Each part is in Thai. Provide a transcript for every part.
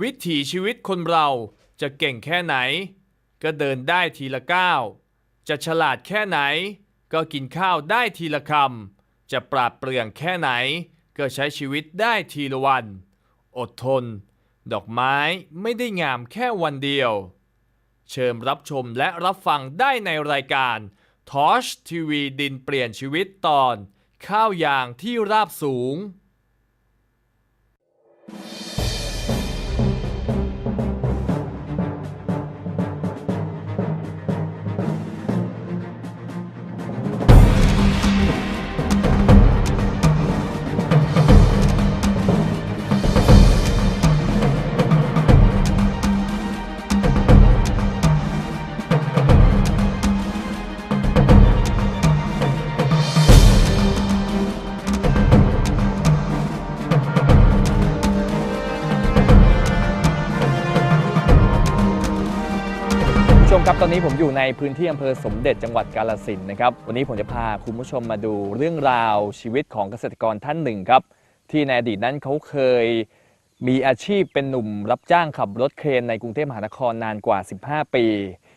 วิถีชีวิตคนเราจะเก่งแค่ไหน ก็เดินได้ทีละก้าว จะฉลาดแค่ไหน ก็กินข้าวได้ทีละคำ จะปราดเปรื่องแค่ไหน ก็ใช้ชีวิตได้ทีละวัน อดทน ดอกไม้ไม่ได้งามแค่วันเดียว เชิญรับชมและรับฟังได้ในรายการทอชทีวีดินเปลี่ยนชีวิตตอน ข้าวยางที่ราบสูง มครับตอนนี้ผมอยู่ในพื้นที่อำเภอสมเด็จจังหวัดกาฬสินนะครับวันนี้ผมจะพาคุณผู้ชมมาดูเรื่องราวชีวิตของเกษตรกรท่านหนึ่งครับ ที่ในอดีตนั้นเขาเคยมีอาชีพเป็นหนุ่มรับจ้างขับรถเครนในกรุงเทพมหานครนานกว่า 15 ปี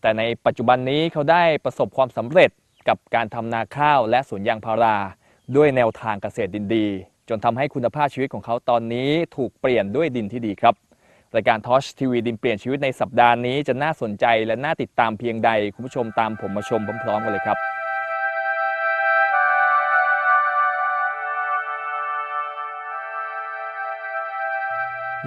แต่ในปัจจุบันนี้เขาได้ประสบความสำเร็จกับการทำนาข้าวและสวนยางพารา ด้วยแนวทางเกษตรดินดี จนทำให้คุณภาพชีวิตของเขาตอนนี้ถูกเปลี่ยนด้วยดินที่ดีครับ รายการทอชทีวีดินเปลี่ยนชีวิตในสัปดาห์นี้จะน่าสนใจและน่าติดตามเพียงใด คุณผู้ชมตามผมมาชมพร้อมๆกันเลยครับ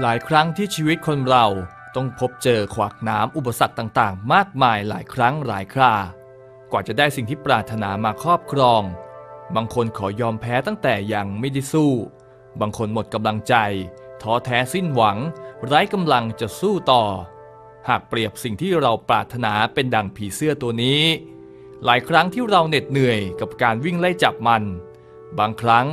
หลายครั้งที่ชีวิตคนเราต้องพบเจอขวากหน้ำอุปสรรคต่างๆ มากมายหลายครั้งหลายครากว่าจะได้สิ่งที่ปรารถนามาครอบครอง บางคนขอยอมแพ้ตั้งแต่ยังไม่ได้สู้ บางคนหมดกำลังใจท้อแท้สิ้นหวัง ไร้กำลังจะสู้ต่อ หากเปรียบสิ่งที่เราปรารถนาเป็นดังผีเสื้อตัวนี้ หลายครั้งที่เราเหน็ดเหนื่อยกับการวิ่งไล่จับมัน บางครั้ง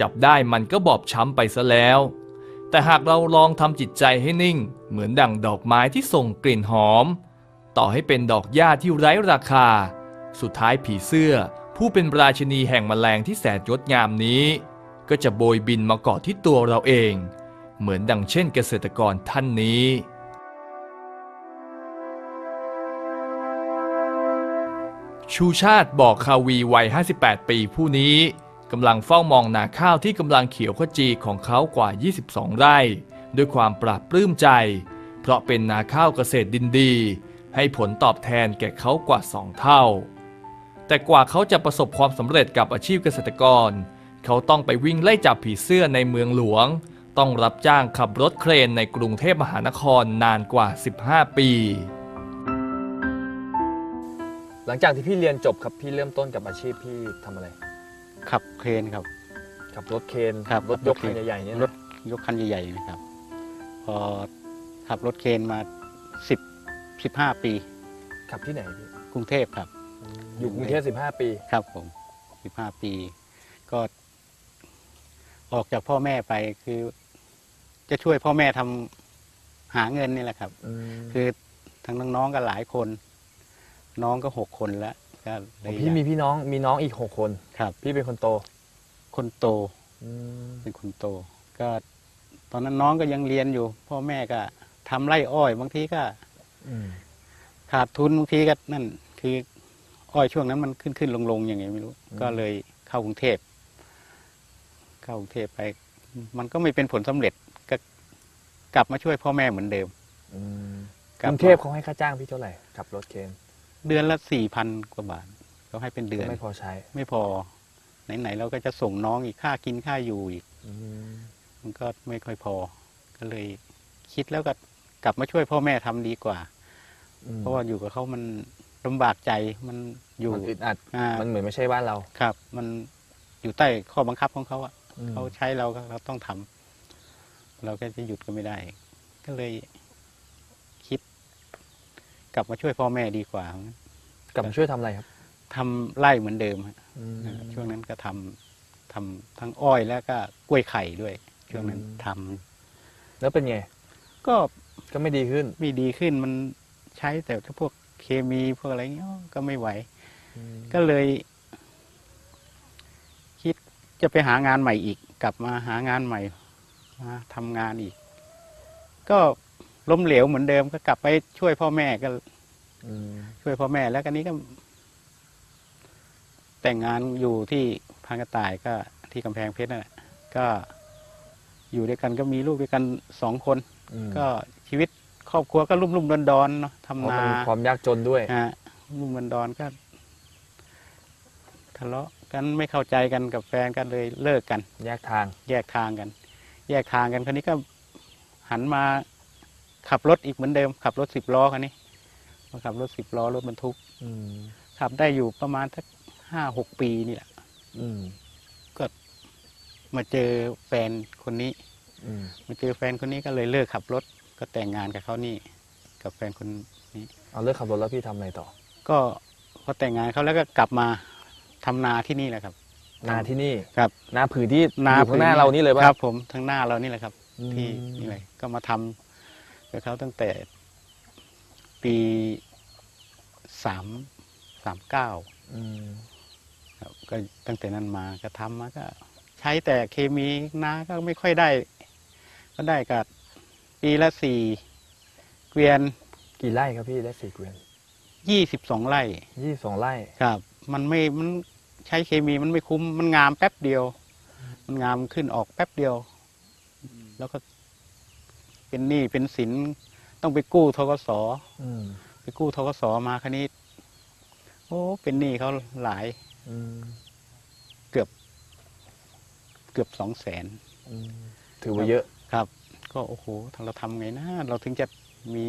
จับได้มันก็บอบช้ำไปซะแล้ว แต่หากเราลองทำจิตใจให้นิ่ง เหมือนดั่งดอกไม้ที่ส่งกลิ่นหอม ต่อให้เป็นดอกหญ้าที่ไร้ราคา สุดท้ายผีเสื้อ ผู้เป็นราชินีแห่งแมลงที่แสนยดงามนี้ ก็จะโบยบินมาเกาะที่ตัวเราเอง เหมือนดังเช่นเกษตรกรท่านนี้ ชูชาติบอกคาวีวัย 58 ปีผู้นี้กำลังเฝ้ามองนาข้าวที่กำลังเขียวขจีของเขากว่า 22 ไร่ ด้วยความปราบปลื้มใจ เพราะเป็นนาข้าวเกษตรดินดี ให้ผลตอบแทนแก่เขากว่า 2 เท่า แต่กว่าเขาจะประสบความสำเร็จกับอาชีพเกษตรกร เขาต้องไปวิ่งไล่จับผีเสื้อในเมืองหลวง ต้องรับจ้างขับรถเครนในกรุงเทพมหานครนานกว่า 15 ปี หลังจากที่พี่เรียนจบครับพี่เริ่มต้นกับอาชีพพี่ทำอะไร ขับเครนครับ ขับรถเคนครับรถยกรถเคนคันใหญ่ๆเนี่ยนะรถยกคันใหญ่ๆนะครับ พอขับรถเคนมาสิบสิบห้าปี ขับที่ไหนพี่กรุงเทพครับ อยู่กรุงเทพ15 ปี ครับผมสิบห้าปี ก็ออกจากพ่อแม่ไปคือ จะช่วยพ่อแม่ทำหาเงินนี่แหละครับคือทั้งน้องๆก็หลายคน น้องก็หกคนแล้วก็เลยพี่มีพี่น้องมีน้องอีก6คน ครับ พี่เป็นคนโตคนโตเป็นคนโต ก็ ตอนนั้นน้องก็ยังเรียนอยู่ พ่อแม่ก็ทำไร่อ้อย บางทีก็ขาดทุนบางทีก็นั่น คือ อ้อยช่วงนั้นมันขึ้นขึ้นลงลงอย่างไงไม่รู้อืมก็เลยเข้ากรุงเทพเข้ากรุงเทพไป มันก็ไม่เป็นผลสำเร็จ ก็กลับมาช่วยพ่อแม่เหมือนเดิมกรุงเทพเขาให้ค่าจ้างพี่เท่าไหร่ขับรถเคนเดือนละสี่พันกว่าบาทเขาให้เป็นเดือนก็ไม่พอใช้ไม่พอ ไหนๆเราก็จะส่งน้องอีกค่ากินค่าอยู่อีกมันก็ไม่ค่อยพอ ก็เลยคิดแล้วก็กลับมาช่วยพ่อแม่ทำดีกว่าเพราะว่าอยู่กับเขามันลำบากใจมันอยู่มันอึดอัดอ่ามันเหมือนไม่ใช่บ้านเราครับ มันอยู่ใต้ข้อบังคับของเขาอะเขาใช้เราก็เราต้องทำ เราก็จะหยุดก็ไม่ได้ ก็เลยคิด กลับมาช่วยพ่อแม่ดีกว่า กลับมาช่วยทำอะไรครับ ทำไร่เหมือนเดิมฮะช่วงนั้นก็ทำทำทั้งอ้อยแล้วก็กล้วยไข่ด้วย ช่วงนั้นอืม ทำแล้วเป็นไง ก็ก็ไม่ดีขึ้นไม่ดีขึ้นมันใช้แต่พวกเคมีพวกอะไรเงี้ยก็ไม่ไหว ก็เลย คิดจะไปหางานใหม่อีก กลับมาหางานใหม่ มาทำงานอีก ก็ล้มเหลวเหมือนเดิมก็กลับไปช่วยพ่อแม่ก็อืมช่วยพ่อแม่แล้วก็นี้ก็ แต่งงานอยู่ที่พังกระต่ายก็ที่กำแพงเพชรนั่นแหละก็อยู่ด้วยกันก็มีลูกด้วยกันสองคนอืมก็ชีวิตครอบครัวก็รุ่มรุ่มดอนดอนๆเนาะเพทำราะนามันมีความยากจนด้วยฮะรุ่มดอนดอนๆก็ทะเลาะกันไม่เข้าใจกันกับแฟนกันเลยเลิกกัน แยกทางแยกทางกัน แยกทางกันคนนี้ก็หันมาขับรถอีกเหมือนเดิม ขับรถสิบล้อคันนี้มาขับรถสิบล้อรถบรรทุกอืมขับได้อยู่ประมาณสักห้าหกปีนี่แหละอืมมาเจอแฟนคนนี้อืมมาเจอแฟนคนนี้ก็เลยเลิกขับรถ ก็แต่งงานกับเขานี่ กับแฟนคนนี้เอาเลิกขับรถแล้วพี่ทำอะไรต่อ ก็พอแต่งงานเขาแล้วก็กลับมาทำนาที่นี่แหละครับ นาที่นี่ครับนาผืนที่นาอยู่ข้างหน้าเรานี่เลยป่ะครับ ผมทั้งหน้าเรานี่แหละครับอืมที่นี่เลยก็มาทำกับเขาตั้งแต่ ปีสามสามเก้าอืมครับก็ตั้งแต่นั้นมาก็ทำมาก็ ใช้แต่เคมีนาก็ไม่ค่อยได้ ก็ได้กับปีละสี่เกวียนกี่ไร่ครับพี่ได้สี่เกวียนยี่สิบสองไร่ยี่สองไร่ครับ มันไม่มัน ใช้เคมีมันไม่คุ้มมันงามแป๊บเดียว มันงามขึ้นออกแป๊บเดียว แล้วก็เป็นหนี้เป็นสินต้องไปกู้ทกสอืมไปกู้ทกสมาคันนี้ โอ้เป็นหนี้เขาหลายอืมเกือบ เกือบสองแสนอืมถือว่าเยอะครับ ก็โอ้โหทางเราทำไงนะเราถึงจะมี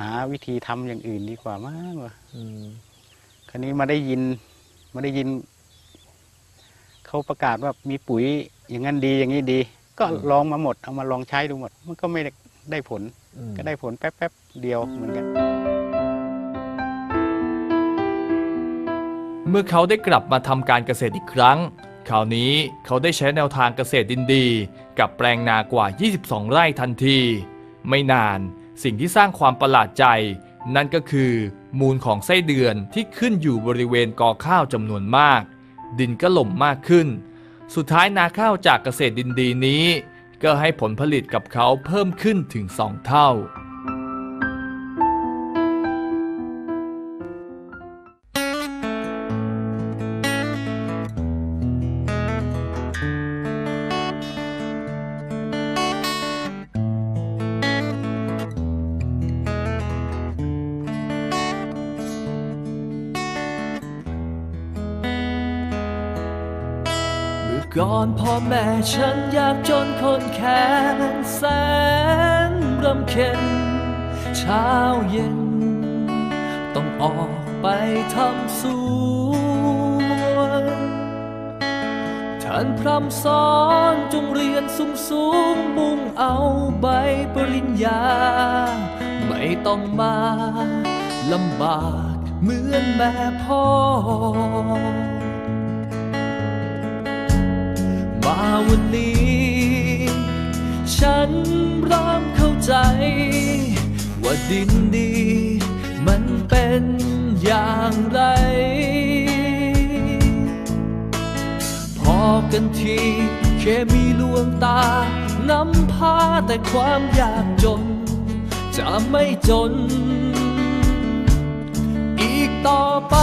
หาวิธีทำอย่างอื่นดีกว่ามากวะอืมคันนี้มาได้ยิน มาได้ยิน เขาประกาศว่ามีปุ๋ยอย่างนั้นดีอย่างนี้ดี ก็ลองมาหมดเอามาลองใช้ดูหมด มันก็ไม่ได้ได้ผลอืมก็ได้ผลแป๊บๆเดียวเหมือนกัน เมื่อเขาได้กลับมาทำการเกษตรอีกครั้งคราวนี้เขาได้ใช้แนวทางเกษตรดินดี กับแปลงนากว่า 22 ไร่ทันที ไม่นานสิ่งที่สร้างความประหลาดใจ นั่นก็คือมูลของไส้เดือนที่ขึ้นอยู่บริเวณกอข้าวจำนวนมาก ดินก็หล่มมากขึ้น สุดท้ายนาข้าวจากเกษตรดินดีนี้ ก็ให้ผลผลิตกับเขาเพิ่มขึ้นถึง2เท่า ก่อนพ่อแม่ฉันยากจนคนแค้นแสนรำเค็ญเช้าเย็น ต้องออกไปทำสวนท่านพร่ำสอนจงเรียนสูงสูงมุ่งเอาใบปริญญา ไม่ต้องมาลำบากเหมือนแม่พ่อ วันนี้ ฉันเริ่มเข้าใจ ว่าดินดี มันเป็นอย่างไร พอกันทีแค่มีลวงตานำพาแต่ความยากจน จะไม่จน อีกต่อไป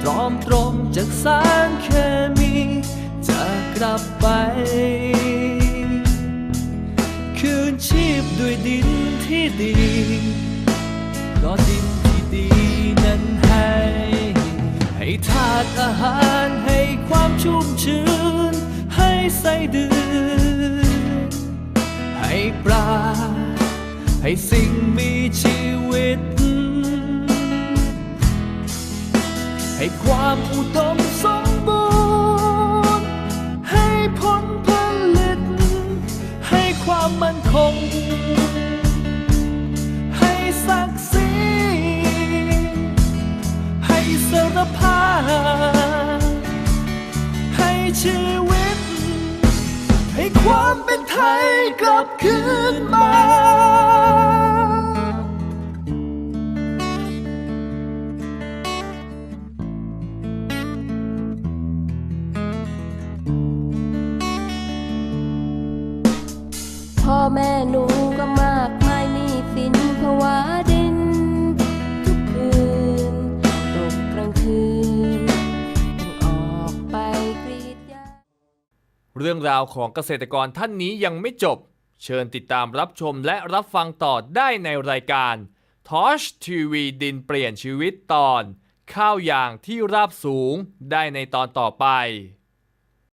ตรอมตรมจากสารเคมี จะกลับไป คืนชีพด้วยดินที่ดี เพราะดินที่ดีนั้นให้ ให้ธาตุอาหารให้ความชุ่มชื้น ให้ไส้เดือนให้ปลาให้สิ่งมีชีวิต ให้ความอุดมสมบูรณ์ ให้ผลผลิต ให้ความมั่นคง ให้ศักดิ์ศรีให้สรภาพให้ชีวิต ให้ความเป็นไทยกลับคืนมา เรื่องราวของเกษตรกรท่านนี้ยังไม่จบ เชิญติดตามรับชมและรับฟังต่อได้ในรายการ Tosh TV ดินเปลี่ยนชีวิตตอน ข้าวยางที่ราบสูงได้ในตอนต่อไป